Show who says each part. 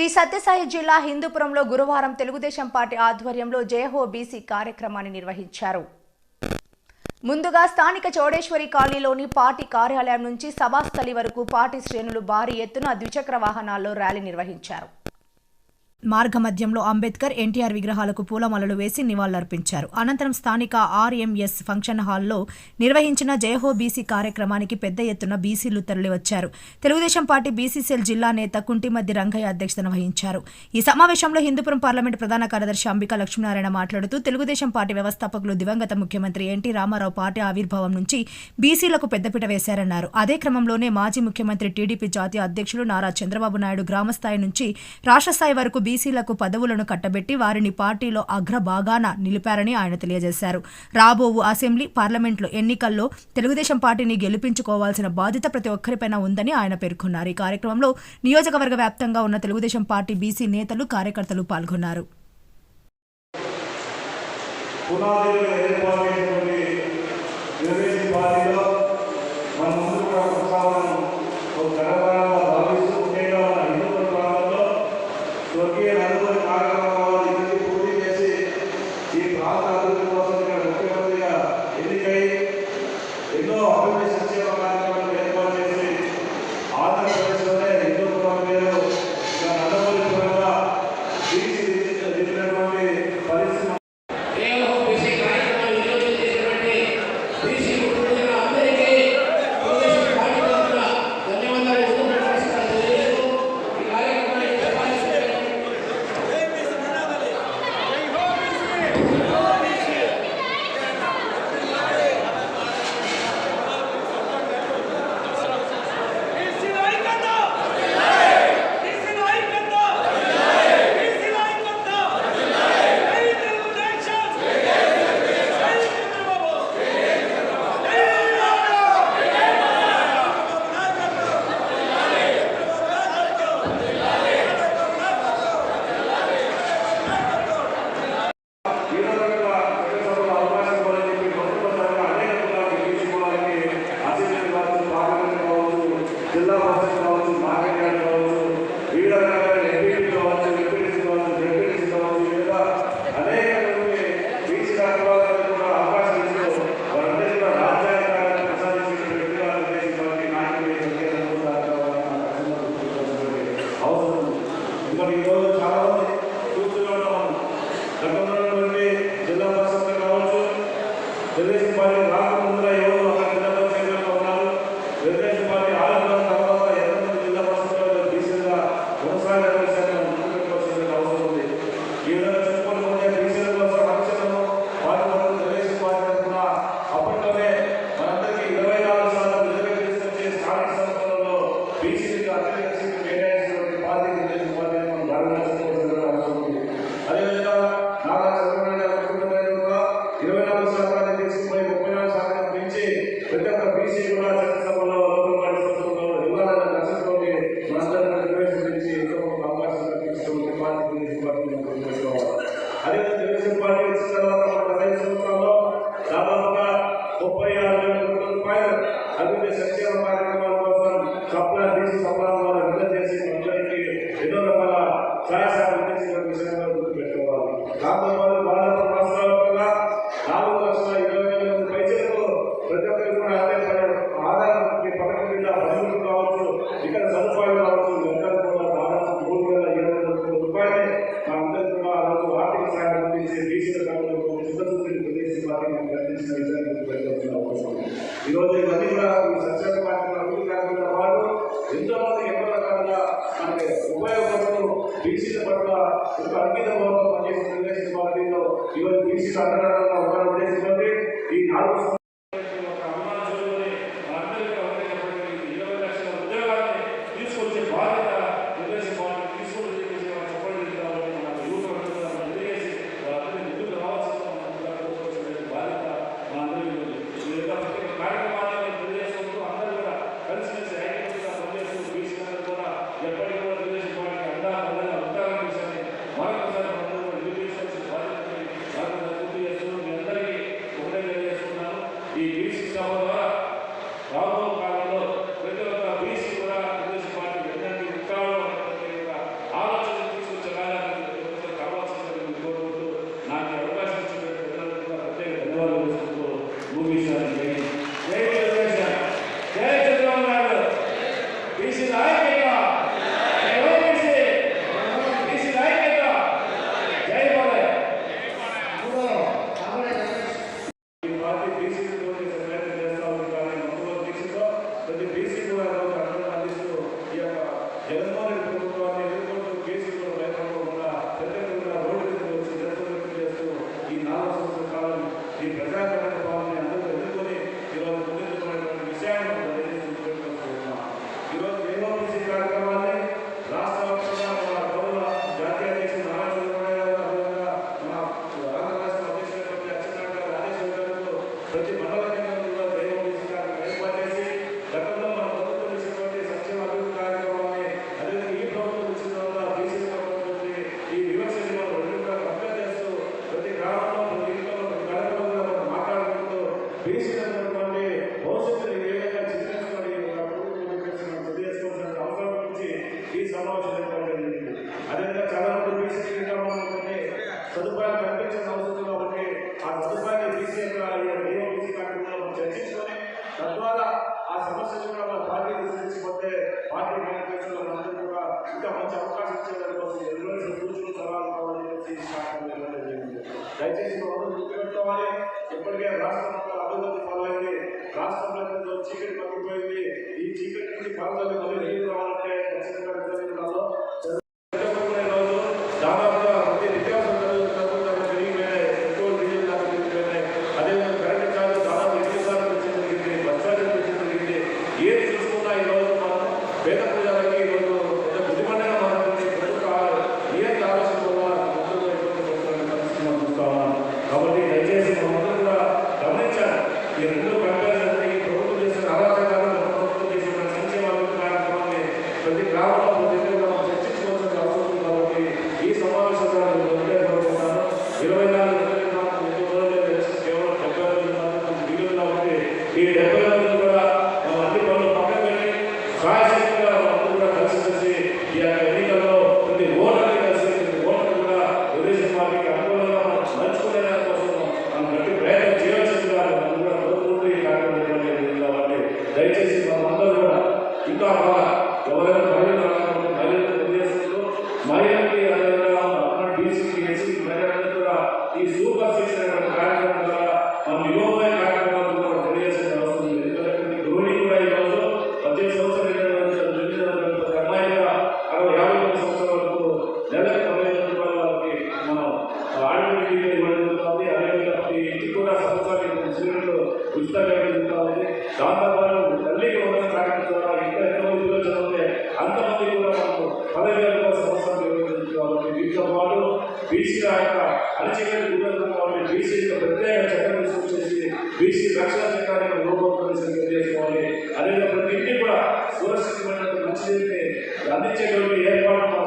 Speaker 1: శ్రీ సత్యసాయి జిల్లా హిందూపురంలో గురువారం తెలుగుదేశం పార్టీ ఆధ్వర్యంలో జయహో బీసీ కార్యక్రమాన్ని నిర్వహించారు. ముందుగా స్థానిక చౌడేశ్వరి కాలనీలోని పార్టీ కార్యాలయం నుంచి సభాస్థలి వరకు పార్టీ శ్రేణులు భారీ ఎత్తున ద్విచక్ర వాహనాల్లో ర్యాలీ నిర్వహించారు. మార్గమధ్యంలో అంబేద్కర్ ఎన్టీఆర్ విగ్రహాలకు పూలమాలలు వేసి నివాళులర్పించారు. అనంతరం స్థానిక ఆర్ఎంఎస్ ఫంక్షన్ హాల్లో నిర్వహించిన జయహో బీసీ కార్యక్రమానికి పెద్ద ఎత్తున బీసీలు తరలివచ్చారు. తెలుగుదేశం పార్టీ బీసీసీఎల్ జిల్లా నేత కుంటిమద్ది రంగయ్య అధ్యక్షతన వహించారు. ఈ సమావేశంలో హిందూపురం పార్లమెంటు ప్రధాన కార్యదర్శి అంబికా లక్ష్మీనారాయణ మాట్లాడుతూ తెలుగుదేశం పార్టీ వ్యవస్థాపకులు దివంగత ముఖ్యమంత్రి ఎన్టీ రామారావు పార్టీ ఆవిర్భావం నుంచి బీసీలకు పెద్దపీట వేశారన్నారు. అదే క్రమంలోనే మాజీ ముఖ్యమంత్రి టీడీపీ జాతీయ అధ్యక్షులు నారా చంద్రబాబు నాయుడు గ్రామస్థాయి నుంచి రాష్ట్రస్థాయి వరకు బీసీలకు పదవులను కట్టబెట్టి వారిని పార్టీలో అగ్రభాగాన నిలిపారని ఆయన తెలియజేశారు. రాబో అసెంబ్లీ పార్లమెంట్లో ఎన్నికల్లో తెలుగుదేశం పార్టీని గెలిపించుకోవాల్సిన బాధ్యత ప్రతి ఒక్కరిపైన ఉందని ఆయన పేర్కొన్నారు. ఈ కార్యక్రమంలో నియోజకవర్గ వ్యాప్తంగా ఉన్న తెలుగుదేశం పార్టీ బీసీ నేతలు కార్యకర్తలు పాల్గొన్నారు.
Speaker 2: de tener సంవత్సరాల్లో దాదాపుగా ముప్పై ఆరు వేల కోట్ల రూపాయలు అభివృద్ధి సంక్షేమ కార్యక్రమాల కోసం సప్లా తీసి ಇರೋದೆ ಒಂದು ವಿಭಿನ್ನ ಸಂಸಚಯ ಪಾಟಿ ಪರಿಕಲ್ಪನೆ ಅಂತ ಬರ್ತಿದೆ ಇಂತಹ ಒಂದು ಎಂಬರ ಕಾರಣಕ್ಕೆ ಅಂದ್ರೆ ಉಭಯ ಪಕ್ಷಗಳು ನಿರ್ದಿಷ್ಟಪಡುವ ಒಂದು ಅಂಗಿದಮೋವ ಇವತ್ತು ಬಿಸಿ ಸಂದರ್ಭದಲ್ಲಿ ప్రతి మండల మంచి అవకాశం ఇచ్చేదాని కోసం కూర్చుని సవాలు కావాలని చెప్పి దయచేసి ప్రభుత్వం గుర్తుపెట్టుకోవాలి. ఇప్పటికే రాష్ట్రంలో అభివృద్ధి పాలైంది రాష్ట్రంలో చీకటి పడిపోయింది ఈ చీకటి నుంచి భారతదేశం నీళ్ళు రావాలంటే lo అణచివేత గురవుతుంది కాబట్టి బీసీలో ప్రత్యేక చట్టం సృష్టించి బీసీ రక్షణ చట్టాన్ని రూపొందించడం తెలియజేసుకోవాలి అదేవిధంగా ప్రతి ఇంటికి కూడా సురక్షితమైన మంచి అందించేటువంటి ఏర్పాటు